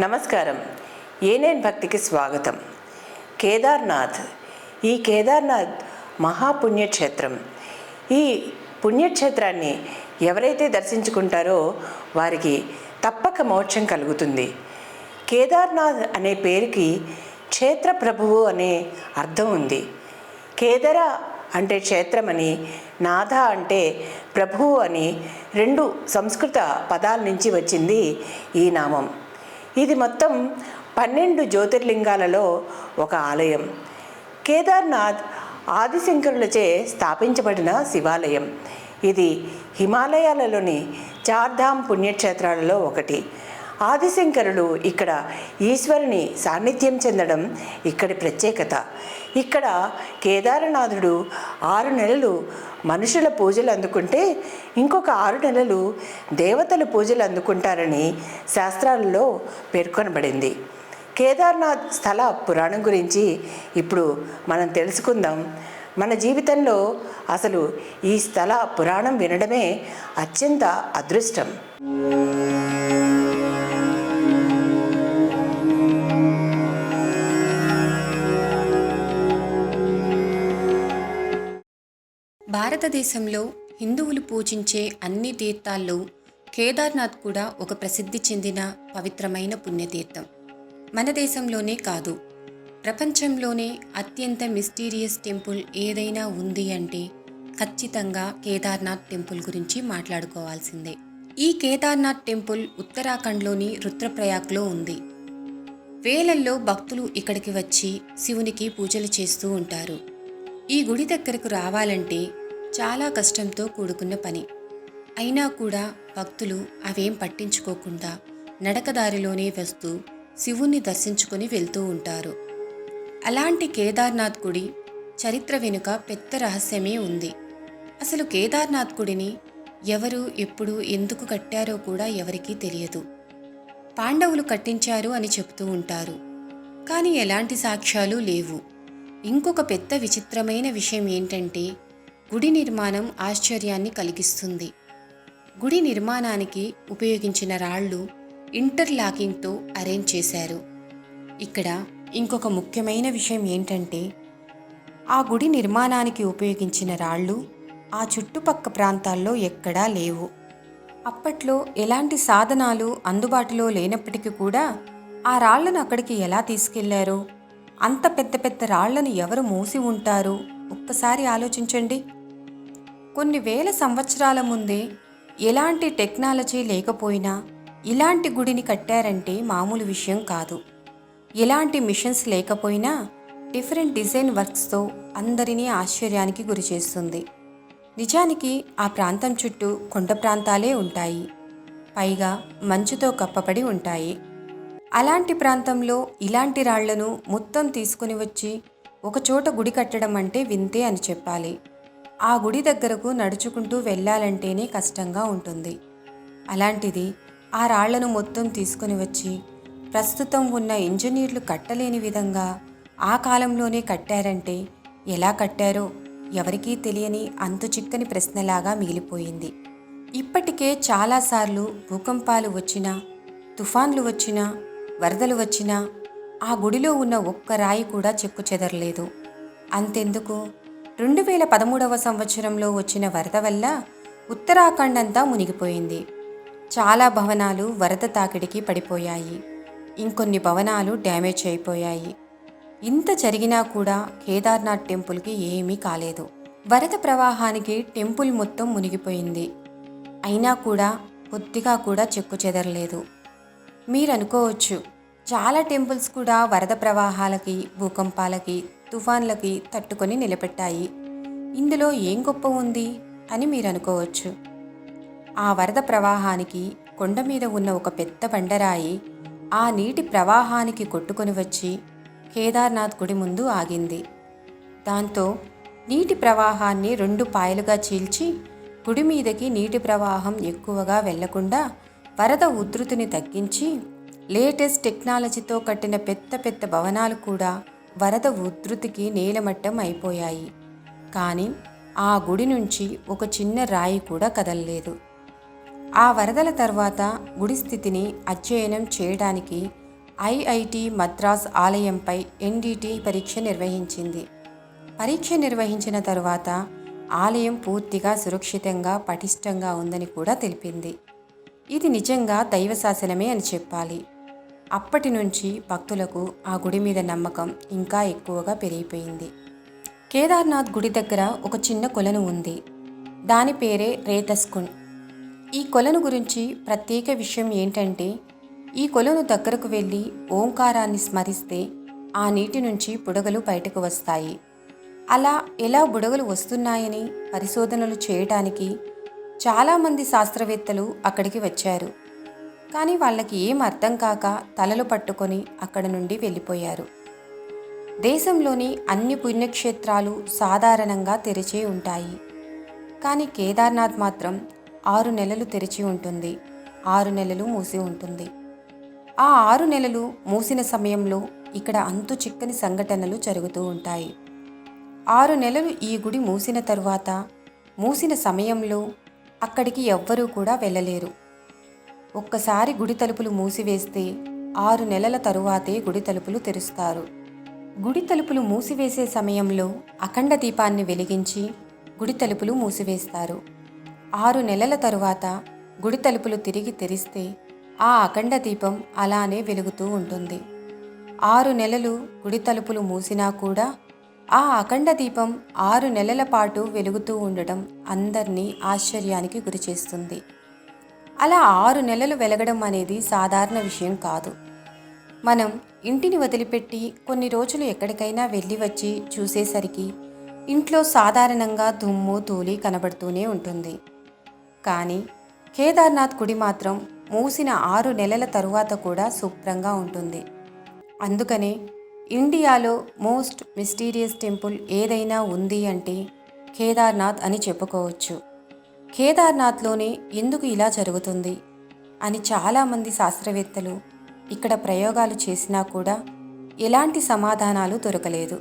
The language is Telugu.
నమస్కారం. ఏనేన్ భక్తికి స్వాగతం. కేదార్నాథ్. ఈ కేదార్నాథ్ మహాపుణ్యక్షేత్రం. ఈ పుణ్యక్షేత్రాన్ని ఎవరైతే దర్శించుకుంటారో వారికి తప్పక మోక్షం కలుగుతుంది. కేదార్నాథ్ అనే పేరుకి క్షేత్ర ప్రభువు అనే అర్థం ఉంది. కేదర అంటే క్షేత్రమని నాథ అంటే ప్రభువు అని రెండు సంస్కృత పదాల నుంచి వచ్చింది ఈ నామం. ఇది మొత్తం పన్నెండు జ్యోతిర్లింగాలలో ఒక ఆలయం. కేదార్నాథ్ ఆదిశంకరులచే స్థాపించబడిన శివాలయం. ఇది హిమాలయాలలోని చార్ధామ్ పుణ్యక్షేత్రాలలో ఒకటి. ఆదిశంకరులు ఇక్కడ ఈశ్వరుని సాన్నిధ్యం చెందడం ఇక్కడి ప్రత్యేకత. ఇక్కడ కేదారనాథుడు ఆరు నెలలు మనుషుల పూజలు అందుకుంటే ఇంకొక ఆరు నెలలు దేవతల పూజలు అందుకుంటారని శాస్త్రాలలో పేర్కొనబడింది. కేదార్నాథ్ స్థల పురాణం గురించి ఇప్పుడు మనం తెలుసుకుందాం. మన జీవితంలో అసలు ఈ స్థల పురాణం వినడమే అత్యంత అదృష్టం. భారతదేశంలో హిందువులు పూజించే అన్ని తీర్థాల్లో కేదార్నాథ్ కూడా ఒక ప్రసిద్ధి చెందిన పవిత్రమైన పుణ్యతీర్థం. మన దేశంలోనే కాదు. ప్రపంచంలోనే అత్యంత మిస్టీరియస్ టెంపుల్ ఏదైనా ఉంది అంటే ఖచ్చితంగా కేదార్నాథ్ టెంపుల్ గురించి మాట్లాడుకోవాల్సిందే. ఈ కేదార్నాథ్ టెంపుల్ ఉత్తరాఖండ్లోని రుద్రప్రయాగ్లో ఉంది. వేలల్లో భక్తులు ఇక్కడికి వచ్చి శివునికి పూజలు చేస్తూ ఉంటారు. ఈ గుడి దగ్గరకు రావాలంటే చాలా కష్టంతో కూడుకున్న పని. అయినా కూడా భక్తులు అవేం పట్టించుకోకుండా నడకదారిలోనే వస్తూ శివుణ్ణి దర్శించుకొని వెళ్తూ ఉంటారు. అలాంటి కేదార్నాథ్ గుడి చరిత్ర వెనుక పెద్ద రహస్యమే ఉంది. అసలు కేదార్నాథ్ గుడిని ఎవరు ఎప్పుడు ఎందుకు కట్టారో కూడా ఎవరికీ తెలియదు. పాండవులు కట్టించారు అని చెబుతూ ఉంటారు. కానీ ఎలాంటి సాక్ష్యాలు లేవు. ఇంకొక పెద్ద విచిత్రమైన విషయం ఏంటంటే గుడి నిర్మాణం ఆశ్చర్యాన్ని కలిగిస్తుంది. గుడి నిర్మాణానికి ఉపయోగించిన రాళ్ళు ఇంటర్లాకింగ్తో అరేంజ్ చేశారు. ఇక్కడ ఇంకొక ముఖ్యమైన విషయం ఏంటంటే ఆ గుడి నిర్మాణానికి ఉపయోగించిన రాళ్ళు ఆ చుట్టుపక్క ప్రాంతాల్లో ఎక్కడా లేవు. అప్పట్లో ఎలాంటి సాధనాలు అందుబాటులో లేనప్పటికీ కూడా ఆ రాళ్ళను అక్కడికి ఎలా తీసుకెళ్ళారు? అంత పెద్ద పెద్ద రాళ్ళను ఎవరు మోసి ఉంటారు? ఒక్కసారి ఆలోచించండి. కొన్ని వేల సంవత్సరాల ముందే ఎలాంటి టెక్నాలజీ లేకపోయినా ఇలాంటి గుడిని కట్టారంటే మామూలు విషయం కాదు. ఎలాంటి మిషన్స్ లేకపోయినా డిఫరెంట్ డిజైన్ వర్క్స్తో అందరినీ ఆశ్చర్యానికి గురిచేస్తుంది నిజానికి ఆ ప్రాంతం చుట్టూ కొండ ప్రాంతాలే ఉంటాయి. పైగా మంచుతో కప్పబడి ఉంటాయి. అలాంటి ప్రాంతంలో ఇలాంటి రాళ్ళను మొత్తం తీసుకుని వచ్చి ఒకచోట గుడి కట్టడం అంటే వింతే అని చెప్పాలి. ఆ గుడి దగ్గరకు నడుచుకుంటూ వెళ్ళాలంటేనే కష్టంగా ఉంటుంది. అలాంటిది ఆ రాళ్ళను మొత్తం తీసుకుని వచ్చి ప్రస్తుతం ఉన్న ఇంజనీర్లు కట్టలేని విధంగా ఆ కాలంలోనే కట్టారంటే ఎలా కట్టారో ఎవరికీ తెలియని అంతు చిక్కని ప్రశ్నలాగా మిగిలిపోయింది. ఇప్పటికే చాలాసార్లు భూకంపాలు వచ్చినా తుఫాన్లు వచ్చినా వరదలు వచ్చినా ఆ గుడిలో ఉన్న ఒక్క రాయి కూడా చెక్కు చెదరలేదు అంతెందుకు? రెండు వేల పదమూడవ సంవత్సరంలో వచ్చిన వరద వల్ల ఉత్తరాఖండ్ అంతా మునిగిపోయింది. చాలా భవనాలు వరద తాకిడికి పడిపోయాయి. ఇంకొన్ని భవనాలు డ్యామేజ్ అయిపోయాయి. ఇంత జరిగినా కూడా కేదార్నాథ్ టెంపుల్కి ఏమీ కాలేదు. వరద ప్రవాహానికి టెంపుల్ మొత్తం మునిగిపోయింది. అయినా కూడా కొద్దిగా కూడా చెక్కు చెదరలేదు. మీరు అనుకోవచ్చు చాలా టెంపుల్స్ కూడా వరద ప్రవాహాలకి భూకంపాలకి తుఫాన్లకి తట్టుకొని నిలబెట్టాయి. ఇందులో ఏం గొప్ప ఉంది? అని మీరు అనుకోవచ్చు ఆ వరద ప్రవాహానికి కొండ మీద ఉన్న ఒక పెద్ద బండరాయి ఆ నీటి ప్రవాహానికి కొట్టుకొని వచ్చి కేదార్నాథ్ గుడి ముందు ఆగింది. దాంతో నీటి ప్రవాహాన్ని రెండు పాయలుగా చీల్చి గుడి మీదకి నీటి ప్రవాహం ఎక్కువగా వెళ్ళకుండా వరద ఉధృతిని తగ్గించి లేటెస్ట్ టెక్నాలజీతో కట్టిన పెద్ద పెద్ద భవనాలు కూడా వరద ఉధృతికి నేలమట్టం అయిపోయాయి. కానీ ఆ గుడి నుంచి ఒక చిన్న రాయి కూడా కదలలేదు. ఆ వరదల తర్వాత గుడి స్థితిని అధ్యయనం చేయడానికి ఐఐటి మద్రాస్ ఆలయంపై ఎన్డిటి పరీక్ష నిర్వహించింది. పరీక్ష నిర్వహించిన తరువాత ఆలయం పూర్తిగా సురక్షితంగా పటిష్టంగా ఉందని కూడా తెలిపింది. ఇది నిజంగా దైవశాసనమే అని చెప్పాలి. అప్పటి నుంచి భక్తులకు ఆ గుడి మీద నమ్మకం ఇంకా ఎక్కువగా పెరిగిపోయింది. కేదార్నాథ్ గుడి దగ్గర ఒక చిన్న కొలను ఉంది. దాని పేరే రేతస్కుండ్ ఈ కొలను గురించి ప్రత్యేక విషయం ఏంటంటే ఈ కొలను దగ్గరకు వెళ్ళి ఓంకారాన్ని స్మరిస్తే ఆ నీటి నుంచి బుడగలు బయటకు వస్తాయి. అలా ఎలా బుడగలు వస్తున్నాయని పరిశోధనలు చేయటానికి చాలామంది శాస్త్రవేత్తలు అక్కడికి వచ్చారు. కానీ వాళ్ళకి ఏం అర్థం కాక తలలు పట్టుకొని అక్కడ నుండి వెళ్ళిపోయారు. దేశంలోని అన్ని పుణ్యక్షేత్రాలు సాధారణంగా తెరిచే ఉంటాయి. కానీ కేదార్నాథ్ మాత్రం ఆరు నెలలు తెరిచి ఉంటుంది. ఆరు నెలలు మూసి ఉంటుంది. ఆ ఆరు నెలలు మూసిన సమయంలో ఇక్కడ అంతు చిక్కని సంఘటనలు జరుగుతూ ఉంటాయి. ఆరు నెలలు ఈ గుడి మూసిన తరువాత మూసిన సమయంలో అక్కడికి ఎవ్వరూ కూడా వెళ్ళలేరు. ఒక్కసారి గుడి తలుపులు మూసివేస్తే ఆరు నెలల తరువాతే గుడి తలుపులు తెరుస్తారు. గుడి తలుపులు మూసివేసే సమయంలో అఖండ దీపాన్ని వెలిగించి గుడి తలుపులు మూసివేస్తారు. ఆరు నెలల తరువాత గుడి తలుపులు తిరిగి తెరిస్తే ఆ అఖండ దీపం అలానే వెలుగుతూ ఉంటుంది. ఆరు నెలలు గుడి తలుపులు మూసినా కూడా ఆ అఖండ దీపం ఆరు నెలల పాటు వెలుగుతూ ఉండడం అందరినీ ఆశ్చర్యానికి గురిచేస్తుంది. అలా ఆరు నెలలు వెలగడం అనేది సాధారణ విషయం కాదు. మనం ఇంటిని వదిలిపెట్టి కొన్ని రోజులు ఎక్కడికైనా వెళ్ళి వచ్చి చూసేసరికి ఇంట్లో సాధారణంగా దుమ్ము ధూళి కనబడుతూనే ఉంటుంది. కానీ కేదార్నాథ్ గుడి మాత్రం మూసిన ఆరు నెలల తరువాత కూడా శుభ్రంగా ఉంటుంది. అందుకనే ఇండియాలో మోస్ట్ మిస్టీరియస్ టెంపుల్ ఏదైనా ఉంది అంటే కేదార్నాథ్ అని చెప్పుకోవచ్చు. కేదార్నాథ్లోనే ఎందుకు ఇలా జరుగుతుంది అని చాలామంది శాస్త్రవేత్తలు ఇక్కడ ప్రయోగాలు చేసినా కూడా ఎలాంటి సమాధానాలు దొరకలేదు.